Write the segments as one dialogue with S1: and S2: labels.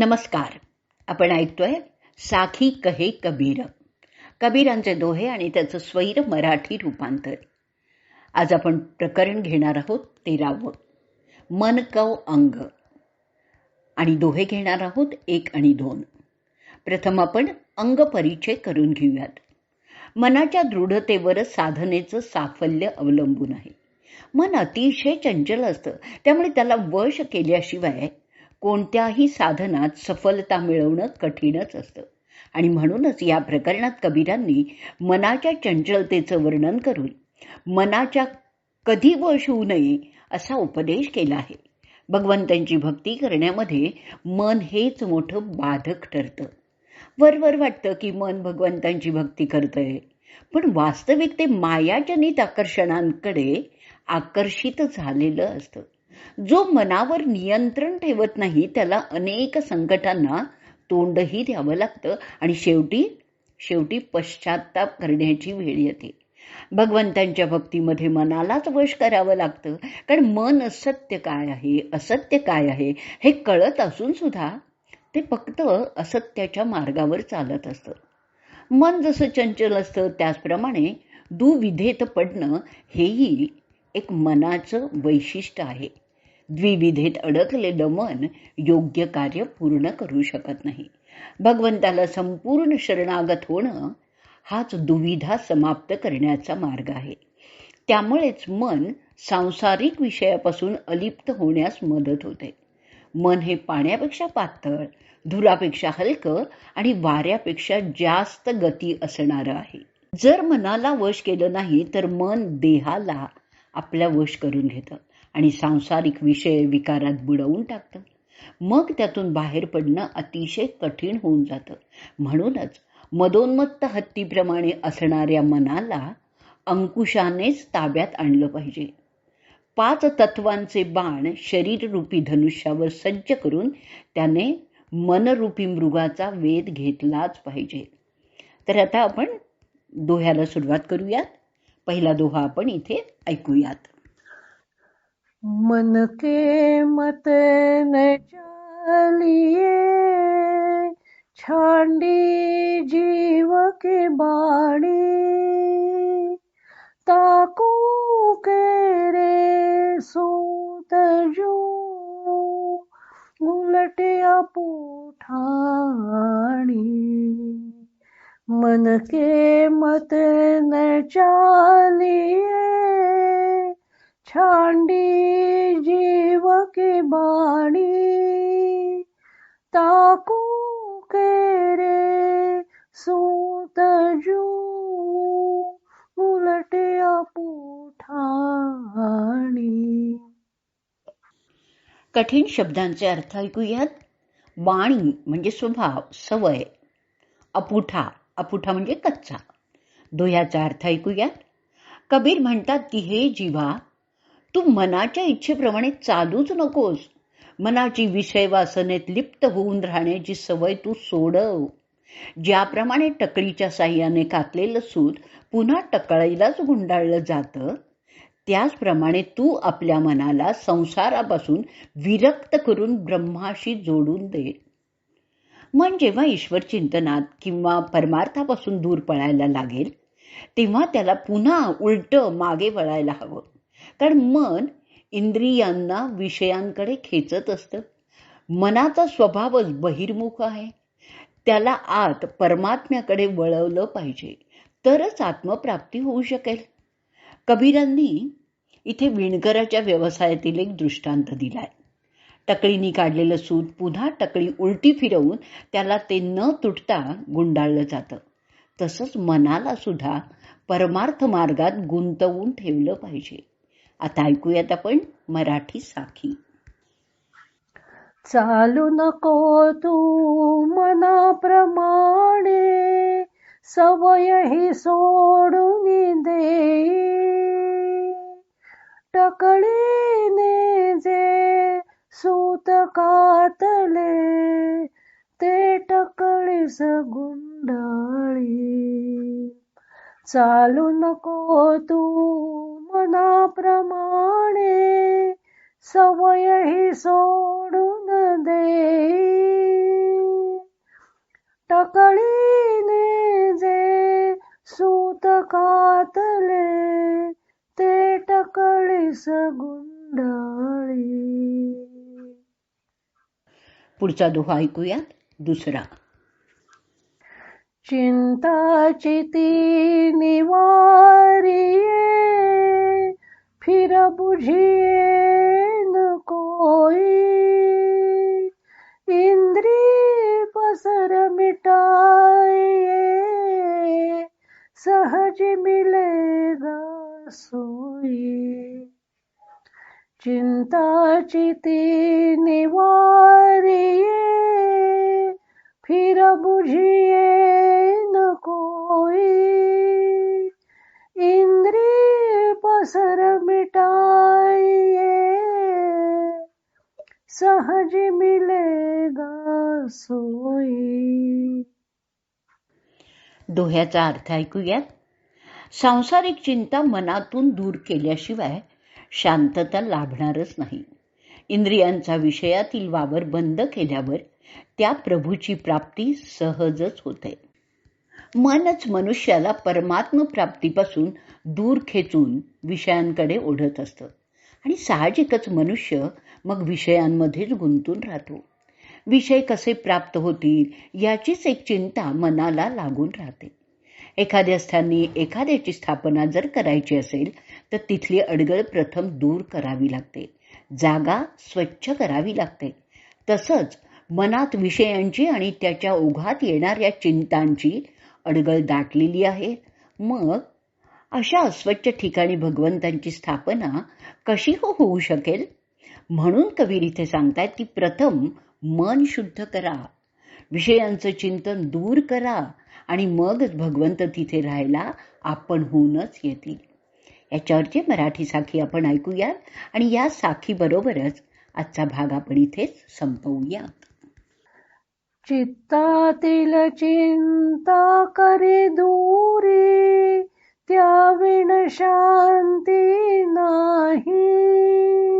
S1: नमस्कार. आपण ऐकतोय साखी कहे कबीर. कबीरांचे दोहे आणि त्याचं स्वैर मराठी रूपांतर. आज आपण प्रकरण घेणार आहोत तेरावं. मन कव अंग. आणि दोहे घेणार आहोत एक आणि दोन. प्रथम आपण अंग परिचय करून घेऊयात. मनाच्या दृढतेवर साधनेचं साफल्य अवलंबून आहे. मन अतिशय चंचल असतं. त्यामुळे त्याला वश केल्याशिवाय कोणत्याही साधनात सफलता मिळवणं कठीणच असतं. आणि म्हणूनच या प्रकरणात कबीरांनी मनाच्या चंचलतेचं वर्णन करून मनाच्या कधी वश होऊ नये असा उपदेश केला आहे. भगवंतांची भक्ती करण्यामध्ये मन हेच मोठं बाधक ठरतं. वरवर वाटतं की मन भगवंतांची भक्ती करतंय. पण वास्तविक ते मायाजनित आकर्षणांकडे आकर्षित झालेलं असतं. जो मनावर नियंत्रण ठेवत नाही त्याला अनेक संकटांना तोंडही द्यावं लागतं आणि शेवटी शेवटी पश्चाताप करण्याची वेळ येते. भगवंतांच्या भक्तीमध्ये मनालाच वश करावं लागतं. कारण मन सत्य काय आहे असत्य काय आहे हे कळत असून सुद्धा ते फक्त असत्याच्या मार्गावर चालत असतं. मन जसं चंचल असतं त्याचप्रमाणे दुविधेत पडणं हेही एक मनाचं वैशिष्ट्य आहे. द्विविधेत अडकलेलं मन योग्य कार्य पूर्ण करू शकत नाही. भगवंताला संपूर्ण शरणागत होणं हाच दुविधा समाप्त करण्याचा मार्ग आहे. त्यामुळेच मन सांसारिक विषयापासून अलिप्त होण्यास मदत होते. मन हे पाण्यापेक्षा पातळ धुरापेक्षा हलकं आणि वाऱ्यापेक्षा जास्त गती असणारं आहे. जर मनाला वश केलं नाही तर मन देहाला आपल्या वश करून घेतं. आणि सांसारिक विषय विकारात बुडवून टाकतं. मग त्यातून बाहेर पडणं अतिशय कठीण होऊन जातं. म्हणूनच मदोन्मत्त हत्तीप्रमाणे असणाऱ्या मनाला अंकुशानेच ताब्यात आणलं पाहिजे. पाच तत्वांचे बाण शरीररूपी धनुष्यावर सज्ज करून त्याने मनरूपी मृगाचा वेध घेतलाच पाहिजे. तर आता आपण दोह्याला सुरुवात करूयात. पहिला दोहा आपण इथे ऐकूयात.
S2: मन के मत न चलिए छांडी जीव के बाणी। ताकू के रे सूत जो उलटिया पुठाणी मन के मत न चालिए छांडी जीव की बाणी ताकू के रे सूत जू उलटे आपुठाणी
S1: कठीण शब्दांचे अर्थ ऐकूयात. बाणी म्हणजे स्वभाव सवय. अपुठा अपुठा म्हणजे कच्चा. दोह्याचा अर्थ ऐकूयात. कबीर म्हणतात की हे जीवा तू मनाच्या इच्छेप्रमाणे चालूच नकोस. मनाची विषय वासनेत लिप्त होऊन राहण्याची सवय तू सोडव. ज्याप्रमाणे टकळीच्या साह्याने कातलेलं सूत पुन्हा टकळीलाच गुंडाळलं जातं त्याचप्रमाणे तू आपल्या मनाला संसारापासून विरक्त करून ब्रह्माशी जोडून दे. मन जेव्हा ईश्वर चिंतनात किंवा परमार्थापासून दूर पळायला लागेल तेव्हा त्याला पुन्हा उलट मागे वळायला हवं. कारण मन इंद्रियांना विषयांकडे खेचत असतं. मनाचा स्वभावच बहिर्मुख आहे. त्याला आत परमात्म्याकडे वळवलं पाहिजे. तरच आत्मप्राप्ती होऊ शकेल. कबीरांनी इथे विणकराच्या व्यवसायातील एक दृष्टांत दिलाय. टकळीनी काढलेलं सूत पुन्हा टकळी उलटी फिरवून त्याला ते न तुटता गुंडाळलं जातं. तसंच मनाला सुद्धा परमार्थ मार्गात गुंतवून ठेवलं पाहिजे. आता ऐकूयात आपण मराठी साखी
S2: चालू नको तू मनाप्रमाणे सवय ही सोडून दे. टकळीने जे सूत कातले ते टकळीस गुंडाळी चालू नको तू मनाप्रमाणे सवय ही सोडून दे. टकळीने जे सूत कातले ते टकळीस गुंडाळी
S1: पुढचा दोहा ऐकूयात. दुसरा.
S2: चिंताची ती निवारिये फिर बुझिए न कोई। इंद्री पसर मिटाए सहज मिलेगा सोई। चिंता चिति निवारिए फिर बुझिए सहज मिलेगा सोई।
S1: दोह्याचा अर्थ ऐकूयात. सांसारिक चिंता मनातून दूर केल्याशिवाय शांतता लाभणारच नाही. इंद्रियांचा विषयातील वावर बंद केल्यावर त्या प्रभूची प्राप्ती सहजच होते. मनच मनुष्याला परमात्म प्राप्तीपासून दूर खेचून विषयांकडे ओढत असतं. आणि साहजिकच मनुष्य मग विषयांमध्येच गुंतून राहतो. विषय कसे प्राप्त होतील याचीच एक चिंता मनाला लागून राहते. एखाद्या स्थानी एखाद्याची स्थापना जर करायची असेल तर तिथली अडगळ प्रथम दूर करावी लागते. जागा स्वच्छ करावी लागते. तसंच मनात विषयांची आणि त्याच्या ओघात येणाऱ्या चिंतांची अडगळ दाटलेली आहे. मग अशा अस्वच्छ ठिकाणी भगवंतांची स्थापना कशी हो होऊ शकेल? म्हणून कबीर इथे सांगतायत की प्रथम मन शुद्ध करा. विषयांचं चिंतन दूर करा आणि मगच भगवंत तिथे राहायला आपण होऊनच येतील याच्यावरची मराठी साखी आपण ऐकूयात आणि या साखीबरोबरच आजचा भाग आपण इथेच संपवूयात.
S2: चित्तातील चिंता करे दूरी त्याविण शांती नाही.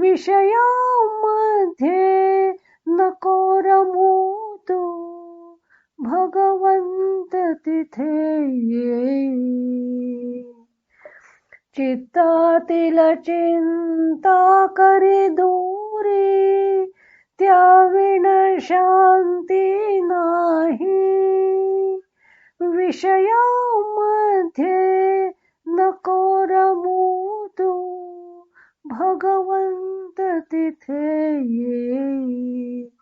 S2: विषयामध्ये नको रमू भगवंत तिथे ये चित्तातील चिंता करी दूरी. त्याविण शांती नाही. विषयामध्ये नको रमू तू. भगवंत तिथे येई